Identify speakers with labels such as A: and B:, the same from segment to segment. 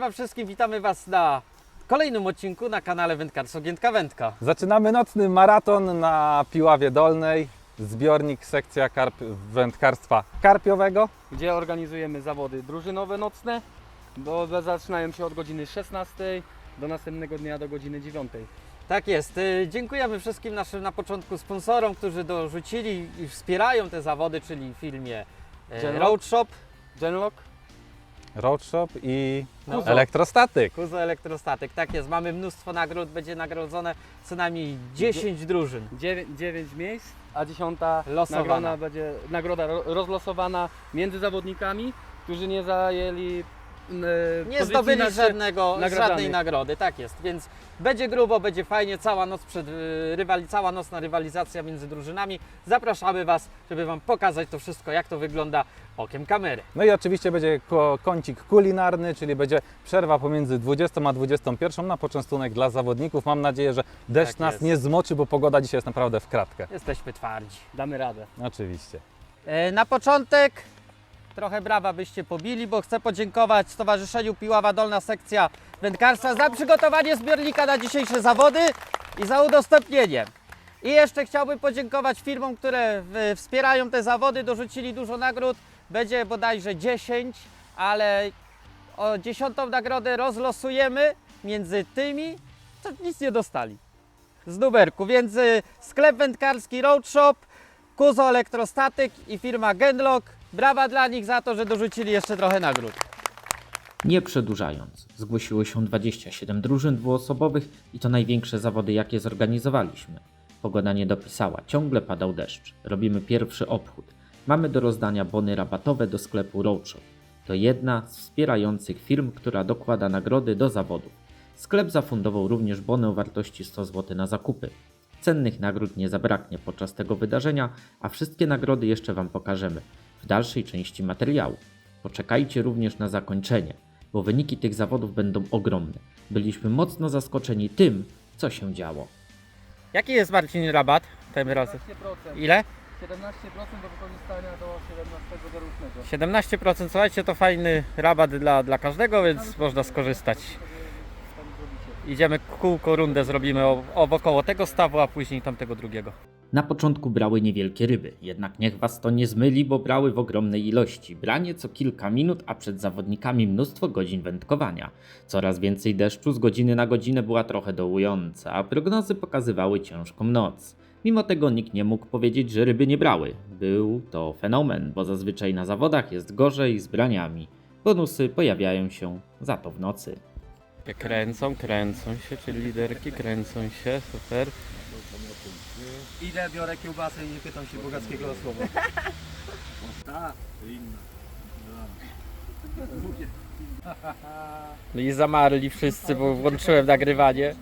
A: Wam wszystkim, witamy Was na kolejnym odcinku na kanale Wędkarstwo Giętka Wędka.
B: Zaczynamy nocny maraton na Piławie Dolnej, zbiornik sekcja karp wędkarstwa karpiowego.
C: gdzie organizujemy zawody drużynowe nocne, bo zaczynają się od godziny 16 do następnego dnia do godziny 9.
A: Tak jest. y, Dziękujemy wszystkim naszym na początku sponsorom, którzy dorzucili i wspierają te zawody, czyli w filmie e,
C: Genlock.
A: Road Shop,
C: Genlock,
B: Roadshop i
A: No.
B: elektrostatyk.
A: Kuzo Elektrostatyk. Tak jest, mamy mnóstwo nagród, będzie nagrodzone co najmniej 10 drużyn.
C: 9, 9 miejsc, a 10
A: Losowana.
C: nagroda będzie nagroda ro- rozlosowana między zawodnikami, którzy nie zajęli e,
A: Nie
C: pozycji
A: zdobyli
C: na-
A: żadnego,
C: nagradzanych.
A: żadnej nagrody, tak jest, więc będzie grubo, będzie fajnie, cała noc przed y, rywali, cała nocna rywalizacja między drużynami. Zapraszamy Was, żeby Wam pokazać to wszystko, jak to wygląda okiem kamery.
B: No i oczywiście będzie kącik kulinarny, czyli będzie przerwa pomiędzy 20 a 21 na poczęstunek dla zawodników. Mam nadzieję, że deszcz
A: Tak
B: nas
A: jest.
B: nie zmoczy, bo pogoda dzisiaj jest naprawdę w kratkę.
A: Jesteśmy twardzi.
C: Damy radę.
B: Oczywiście.
A: E, Na początek trochę brawa byście pobili, bo chcę podziękować Stowarzyszeniu Piława Dolna Sekcja Wędkarstwa za przygotowanie zbiornika na dzisiejsze zawody i za udostępnienie. I jeszcze chciałbym podziękować firmom, które wspierają te zawody, dorzucili dużo nagród. Będzie bodajże 10, ale o dziesiątą nagrodę rozlosujemy między tymi, co nic nie dostali. Z numerku, więc y, sklep wędkarski Road Shop, Kuzo Elektrostatyk i firma Genlock. Brawa dla nich za to, że dorzucili jeszcze trochę nagród.
D: Nie przedłużając, zgłosiło się 27 drużyn dwuosobowych i to największe zawody, jakie zorganizowaliśmy. Pogoda nie dopisała, ciągle padał deszcz. Robimy pierwszy obchód. Mamy do rozdania bony rabatowe do sklepu Roadshop. To jedna z wspierających firm, która dokłada nagrody do zawodów. Sklep zafundował również bony o wartości 100 zł na zakupy. Cennych nagród nie zabraknie podczas tego wydarzenia, a wszystkie nagrody jeszcze Wam pokażemy w dalszej części materiału. Poczekajcie również na zakończenie, bo wyniki tych zawodów będą ogromne. Byliśmy mocno zaskoczeni tym, co się działo.
A: Jaki jest Marcin rabat tym razem?
C: 17%.
A: Ile?
C: 17% do wykorzystania do 17 dorocznego.
A: 17%. Słuchajcie, to fajny rabat dla, dla każdego, więc można skorzystać. Idziemy kółko rundę zrobimy o, o wokoło tego stawu, a później tamtego drugiego.
D: Na początku brały niewielkie ryby, jednak niech was to nie zmyli, bo brały w ogromnej ilości. Branie co kilka minut, a przed zawodnikami mnóstwo godzin wędkowania. Coraz więcej deszczu z godziny na godzinę była trochę dołująca, a prognozy pokazywały ciężką noc. Mimo tego nikt nie mógł powiedzieć, że ryby nie brały. Był to fenomen, bo zazwyczaj na zawodach jest gorzej z braniami. Bonusy pojawiają się za to w nocy.
A: Kręcą, kręcą się, czyli liderki kręcą się, super.
C: Idę, biorę kiełbasę i nie pytam się bogackiego o słowo.
A: No I zamarli wszyscy, bo włączyłem nagrywanie.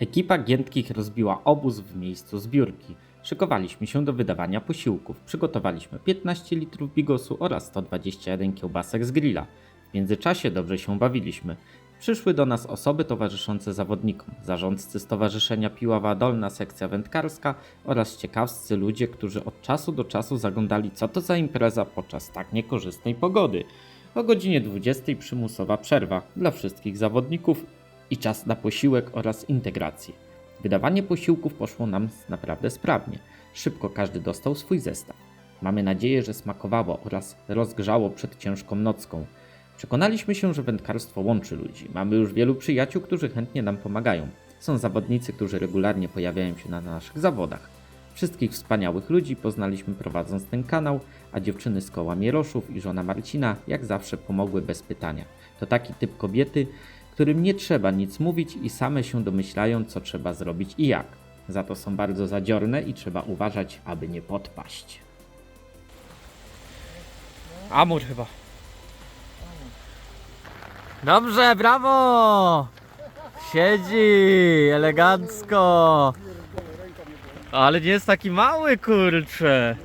D: Ekipa Giętkich rozbiła obóz w miejscu zbiórki. Szykowaliśmy się do wydawania posiłków. Przygotowaliśmy 15 litrów bigosu oraz 121 kiełbasek z grilla. W międzyczasie dobrze się bawiliśmy. Przyszły do nas osoby towarzyszące zawodnikom, zarządcy Stowarzyszenia Piława Dolna Sekcja Wędkarska oraz ciekawscy ludzie, którzy od czasu do czasu zaglądali co to za impreza podczas tak niekorzystnej pogody. O godzinie 20 przymusowa przerwa dla wszystkich zawodników i czas na posiłek oraz integrację. Wydawanie posiłków poszło nam naprawdę sprawnie. Szybko każdy dostał swój zestaw. Mamy nadzieję, że smakowało oraz rozgrzało przed ciężką nocką. Przekonaliśmy się, że wędkarstwo łączy ludzi. Mamy już wielu przyjaciół, którzy chętnie nam pomagają. Są zawodnicy, którzy regularnie pojawiają się na naszych zawodach. Wszystkich wspaniałych ludzi poznaliśmy prowadząc ten kanał, a dziewczyny z koła Mieroszów i żona Marcina jak zawsze pomogły bez pytania. To taki typ kobiety, którym nie trzeba nic mówić i same się domyślają, co trzeba zrobić i jak. Za to są bardzo zadziorne i trzeba uważać, aby nie podpaść.
A: Amur chyba. Dobrze, brawo! Siedzi, elegancko. Ale nie jest taki mały, kurczę.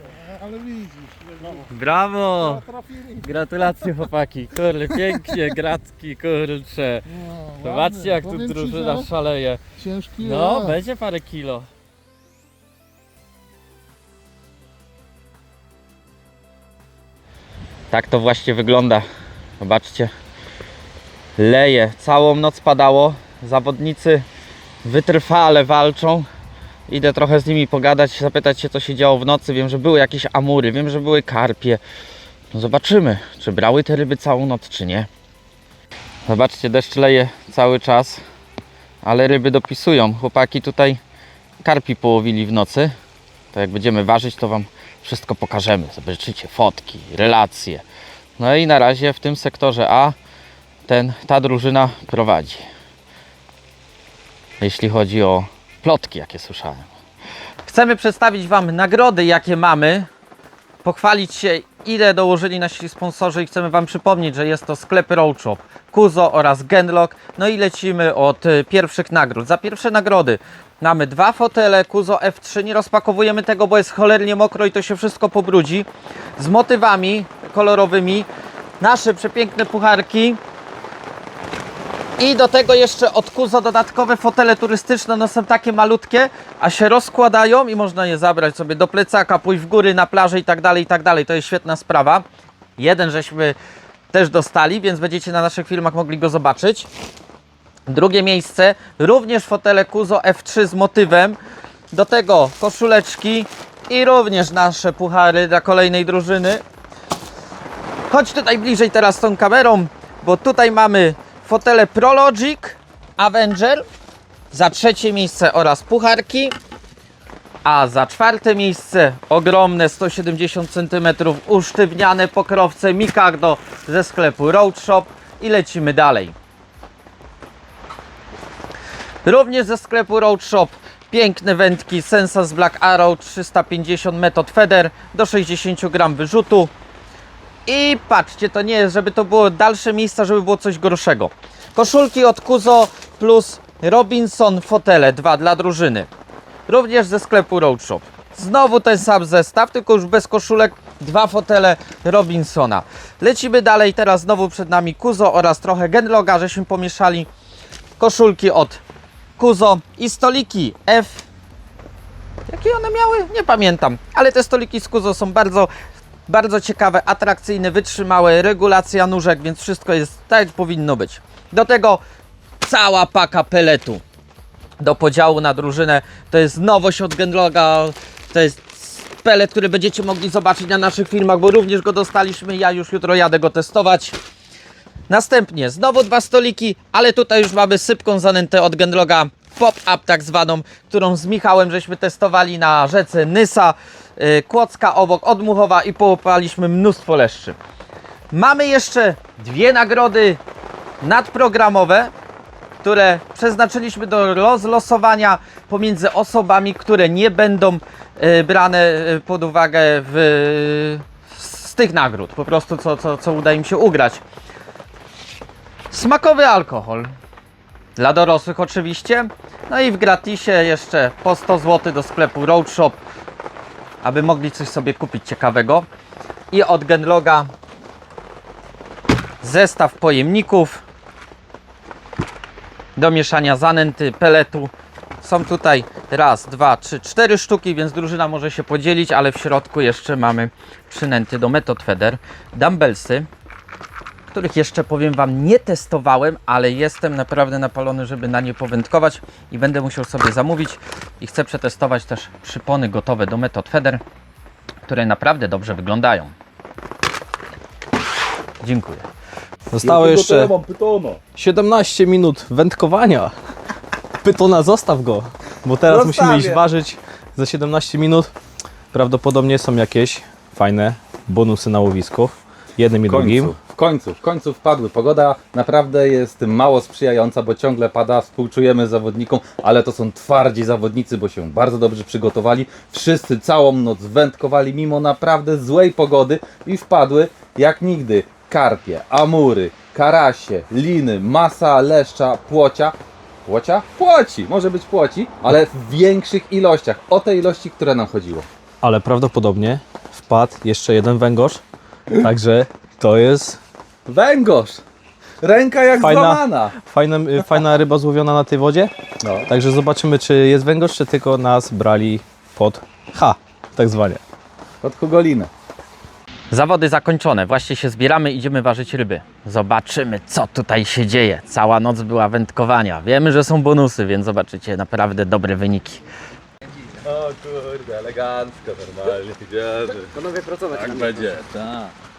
A: Brawo!
E: trafili.
A: Gratulacje chłopaki, kurde, pięknie, gratki, kurczę.
E: No,
A: Zobaczcie jak tu
E: Powiem ci,
A: drużyna
E: że
A: szaleje.
E: Ciężki
A: No, będzie parę kilo. Tak to właśnie wygląda. Zobaczcie. leje. Całą noc padało. Zawodnicy wytrwale walczą. Idę trochę z nimi pogadać, zapytać się co się działo w nocy. Wiem, że były jakieś amury, wiem, że były karpie. No zobaczymy, czy brały te ryby całą noc, czy nie. Zobaczcie, deszcz leje cały czas, ale ryby dopisują. Chłopaki tutaj karpi połowili w nocy. To jak będziemy ważyć, to Wam wszystko pokażemy. Zobaczycie fotki, relacje. No i na razie w tym sektorze A ten, ta drużyna prowadzi. Jeśli chodzi o plotki, jakie słyszałem. Chcemy przedstawić Wam nagrody, jakie mamy. Pochwalić się, ile dołożyli nasi sponsorzy i chcemy Wam przypomnieć, że jest to sklep Roadshop, Kuzo oraz Genlock. No i lecimy od y, pierwszych nagród. Za pierwsze nagrody mamy dwa fotele Kuzo F3. Nie rozpakowujemy tego, bo jest cholernie mokro i to się wszystko pobrudzi. Z motywami kolorowymi. Nasze przepiękne pucharki. I do tego jeszcze od Kuzo dodatkowe fotele turystyczne, no są takie malutkie, a się rozkładają i można je zabrać sobie do plecaka, pójść w góry, na plażę i tak dalej, i tak dalej. To jest świetna sprawa. Jeden żeśmy też dostali, więc będziecie na naszych filmach mogli go zobaczyć. Drugie miejsce, również fotele Kuzo F3 z motywem. Do tego koszuleczki i również nasze puchary dla kolejnej drużyny. Chodź tutaj bliżej teraz tą kamerą, bo tutaj mamy fotele Prologic, Avenger za trzecie miejsce oraz pucharki, a za czwarte miejsce ogromne 170 cm usztywniane pokrowce Mikado ze sklepu Roadshop i lecimy dalej. Również ze sklepu Roadshop piękne wędki Sensas Black Arrow 350 metod feder do 60 gram wyrzutu. I patrzcie, to nie jest, żeby to było dalsze miejsca, żeby było coś gorszego. Koszulki od Kuzo plus Robinson fotele, dwa dla drużyny. Również ze sklepu Roadshop. Znowu ten sam zestaw, tylko już bez koszulek, dwa fotele Robinsona. Lecimy dalej, teraz znowu przed nami Kuzo oraz trochę Genloga, żeśmy pomieszali. Koszulki od Kuzo i stoliki F. Jakie one miały? Nie pamiętam, ale te stoliki z Kuzo są bardzo bardzo ciekawe, atrakcyjne, wytrzymałe, regulacja nóżek, więc wszystko jest tak jak powinno być. Do tego cała paka peletu do podziału na drużynę. To jest nowość od Genloga, to jest pelet, który będziecie mogli zobaczyć na naszych filmach, bo również go dostaliśmy, ja już jutro jadę go testować. Następnie znowu dwa stoliki, ale tutaj już mamy sypką zanętę od Genloga pop-up tak zwaną, którą z Michałem żeśmy testowali na rzece Nysa, Kłodzka obok Odmuchowa i połapaliśmy mnóstwo leszczy. Mamy jeszcze dwie nagrody nadprogramowe, które przeznaczyliśmy do rozlosowania pomiędzy osobami, które nie będą yy, brane yy, pod uwagę w, z tych nagród, po prostu co, co, co uda im się ugrać. Smakowy alkohol. Dla dorosłych oczywiście. No i w gratisie jeszcze po 100 zł do sklepu Roadshop, aby mogli coś sobie kupić ciekawego. I od Genloga zestaw pojemników do mieszania zanęty, peletu. Są tutaj raz, dwa, trzy, cztery sztuki, więc drużyna może się podzielić, ale w środku jeszcze mamy przynęty do metod feder, dumbbellsy, których jeszcze powiem Wam nie testowałem, ale jestem naprawdę napalony, żeby na nie powędkować i będę musiał sobie zamówić i chcę przetestować też przypony gotowe do metod feder, które naprawdę dobrze wyglądają. Dziękuję.
E: Zostało jeszcze 17 minut wędkowania. Pytona, zostaw go, bo teraz musimy iść ważyć za 17 minut. Prawdopodobnie są jakieś fajne bonusy na łowisku. Jednym i
B: W
E: drugim.
B: końcu, w końcu, w końcu wpadły. Pogoda naprawdę jest mało sprzyjająca, bo ciągle pada, współczujemy zawodnikom, ale to są twardzi zawodnicy, bo się bardzo dobrze przygotowali. Wszyscy całą noc wędkowali mimo naprawdę złej pogody i wpadły jak nigdy. Karpie, amury, karasie, liny, masa leszcza, płocia. Płocia? Płoci, może być płoci, ale w większych ilościach. O te ilości, które nam chodziło.
E: Ale prawdopodobnie wpadł jeszcze jeden węgorz. Także to jest
B: Węgorz! Ręka jak
E: Fajna.
B: złamana!
E: fajna, fajna ryba złowiona na tej wodzie.
B: No.
E: Także zobaczymy, czy jest węgorz, czy tylko nas brali pod H, tak zwanie.
B: Pod Hugolinę.
A: Zawody zakończone, właśnie się zbieramy, idziemy ważyć ryby. Zobaczymy, co tutaj się dzieje. Cała noc była wędkowania. Wiemy, że są bonusy, więc zobaczycie naprawdę dobre wyniki.
B: O kurde, elegancko, normalnie, idziemy.
C: Panowie pracować.
B: Tak będzie, tak.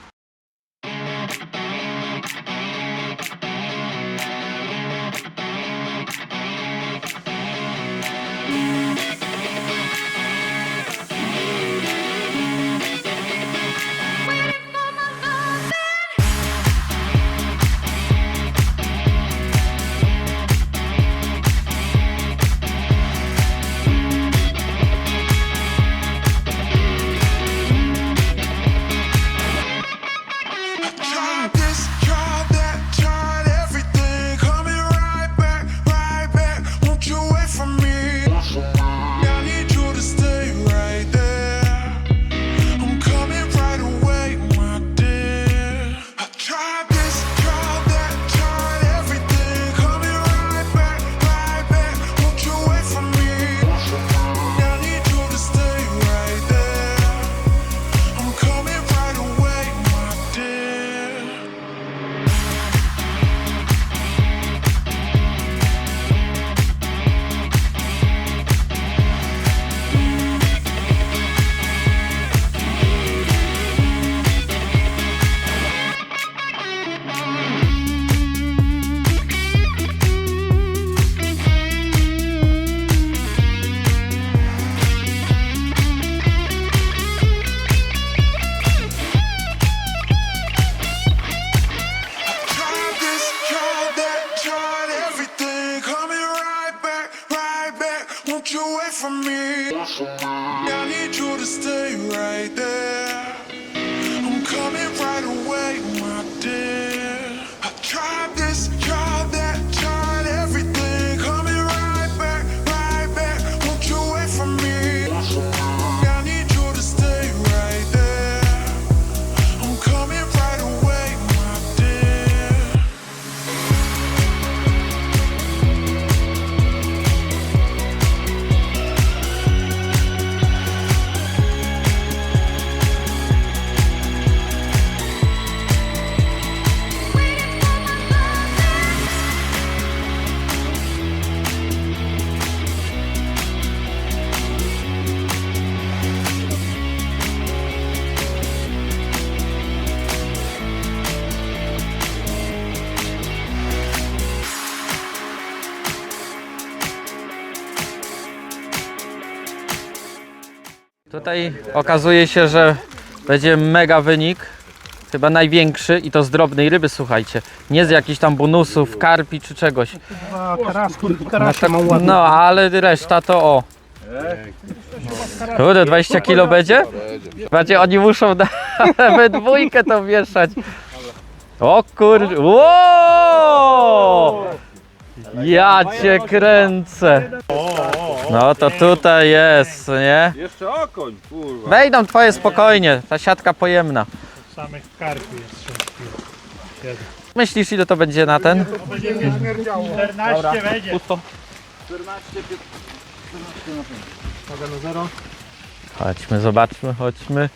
A: Tutaj okazuje się, że będzie mega wynik. Chyba największy i to z drobnej ryby, słuchajcie. Nie z jakichś tam bonusów, karpi czy czegoś. No, ale reszta to o. Kurde, 20 kilo będzie? Będzie, oni muszą na, we dwójkę to wieszać. O kurde, wow! Ja cię kręcę. No to tutaj jest, nie?
B: Jeszcze okoń, kurwa.
A: Wejdą twoje spokojnie, ta siatka pojemna.
F: samych karpi jest 6 kg.
A: Myślisz ile to będzie na ten?
F: 14 będzie.
A: Chodźmy, zobaczmy, chodźmy.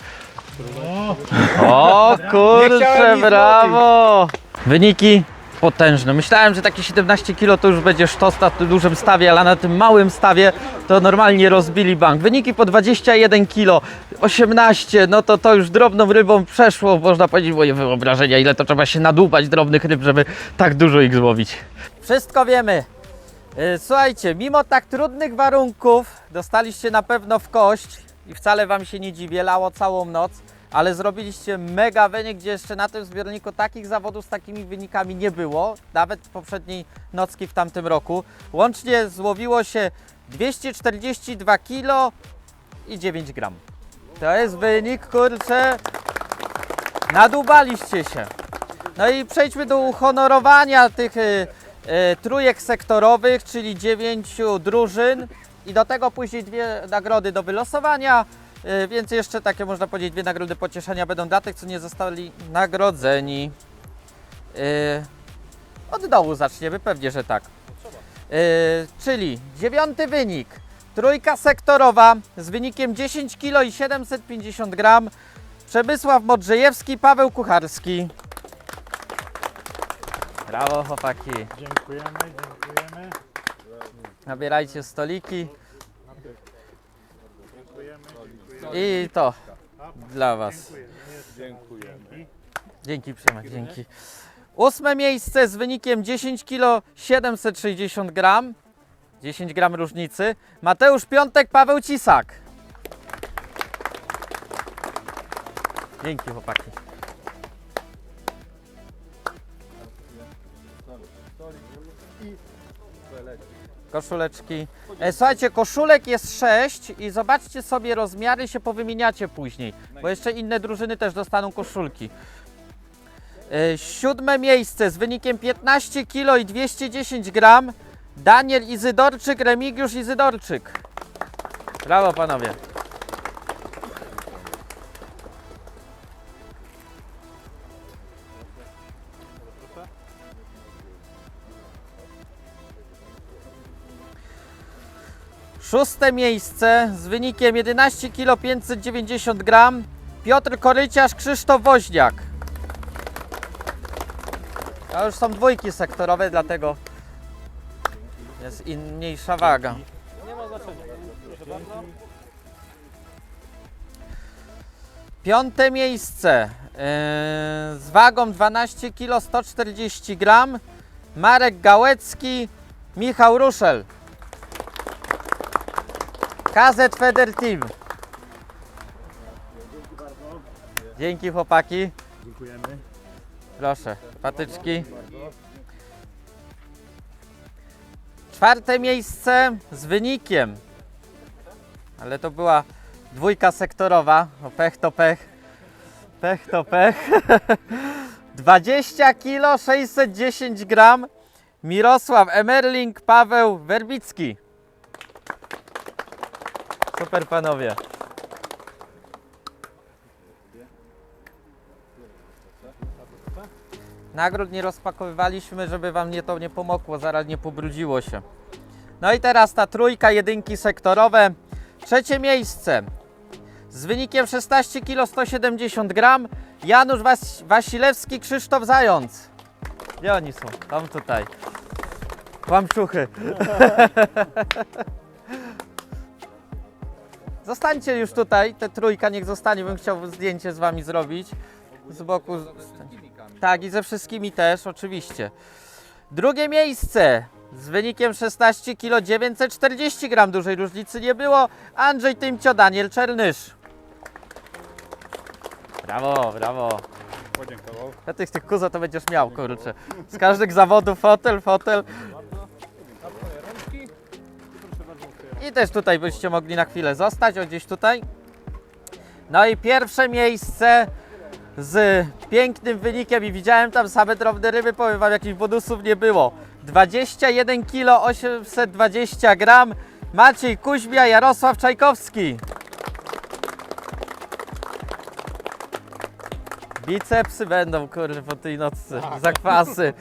A: O kurczę, brawo! Wyniki potężne. Myślałem, że takie 17 kg to już będzie sztos na tym dużym stawie, ale na tym małym stawie to normalnie rozbili bank. Wyniki po 21 kg, 18, no to to już drobną rybą przeszło, można powiedzieć, moje wyobrażenia, ile to trzeba się nadłubać drobnych ryb, żeby tak dużo ich złowić. Wszystko wiemy. Y, Słuchajcie, mimo tak trudnych warunków dostaliście na pewno w kość i wcale Wam się nie dziwię, lało całą noc, ale zrobiliście mega wynik, gdzie jeszcze na tym zbiorniku takich zawodów z takimi wynikami nie było, nawet poprzedniej nocki w tamtym roku. Łącznie złowiło się 242 kg i 9 gram. To jest wynik, kurczę, nadłubaliście się. No i przejdźmy do uhonorowania tych y, y, trójek sektorowych, czyli dziewięciu drużyn i do tego później dwie nagrody do wylosowania, więc jeszcze takie można powiedzieć dwie nagrody pocieszenia będą dla tych, co nie zostali nagrodzeni. Y, od dołu zaczniemy, pewnie, że tak. Y, czyli dziewiąty wynik. Trójka sektorowa z wynikiem 10 kg i 750 gram. Przemysław Modrzejewski, Paweł Kucharski. Brawo, chłopaki.
F: Dziękujemy, dziękujemy.
A: Nabierajcie stoliki. I to dla Was. Dzięki Przemek, dzięki. Ósme miejsce z wynikiem 10 kg 760 gram. 10 gram różnicy. Mateusz Piątek, Paweł Cisak. Dzięki chłopaki. Koszuleczki. E, słuchajcie, koszulek jest 6 i zobaczcie sobie rozmiary, się powymieniacie później, bo jeszcze inne drużyny też dostaną koszulki. E, siódme miejsce z wynikiem 15 kg i 210 gram. Daniel Izydorczyk, Remigiusz Izydorczyk. Brawo panowie. Szóste miejsce z wynikiem 11 kg 590 gram. Piotr Koryciarz, Krzysztof Woźniak. To już są dwójki sektorowe, dlatego jest inniejsza waga. Piąte miejsce yy, z wagą 12 kg 140 gram. Marek Gałecki, Michał Ruszel. KZ Feder Team. Dzięki chłopaki.
F: Dziękujemy.
A: Proszę, patyczki. Czwarte miejsce z wynikiem. Ale to była dwójka sektorowa. O pech to pech. Pech to pech. 20 kg 610 gram. Mirosław Emerling, Paweł Werbicki. Super panowie. Nagród nie rozpakowywaliśmy, żeby wam nie to nie pomogło, zaraz nie pobrudziło się. No i teraz ta trójka, jedynki sektorowe. Trzecie miejsce z wynikiem 16 kg 170 gram. Janusz Was Wasilewski, Krzysztof Zając. Gdzie oni są? Tam tutaj. Kłamczuchy. Zostańcie już tutaj, te trójka niech zostanie, bym chciał zdjęcie z wami zrobić. Z boku. Tak, i ze wszystkimi też, oczywiście. Drugie miejsce z wynikiem 16 kg 940 gram, dużej różnicy nie było. Andrzej Tymcio, Daniel Czernysz. Brawo, brawo.
F: Podziękował.
A: Ja tych, tych kuzo to będziesz miał, kurczę. Z każdych zawodów fotel, fotel. I też tutaj byście mogli na chwilę zostać, o gdzieś tutaj. No i pierwsze miejsce z pięknym wynikiem i widziałem tam same drobne ryby, powiem wam, jakichś bonusów nie było. 21 kg 820 gram. Maciej Kuźmia, Jarosław Czajkowski. Bicepsy będą, kurde, po tej nocce. Zakwasy.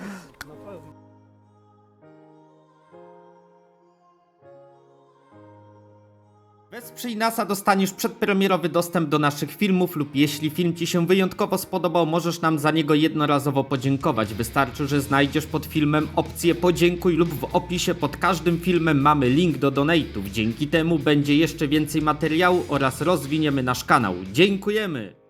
A: Wesprzyj nas, a dostaniesz przedpremierowy dostęp do naszych filmów lub jeśli film Ci się wyjątkowo spodobał, możesz nam za niego jednorazowo podziękować. Wystarczy, że znajdziesz pod filmem opcję podziękuj lub w opisie pod każdym filmem mamy link do donate'ów. Dzięki temu będzie jeszcze więcej materiału oraz rozwiniemy nasz kanał. Dziękujemy!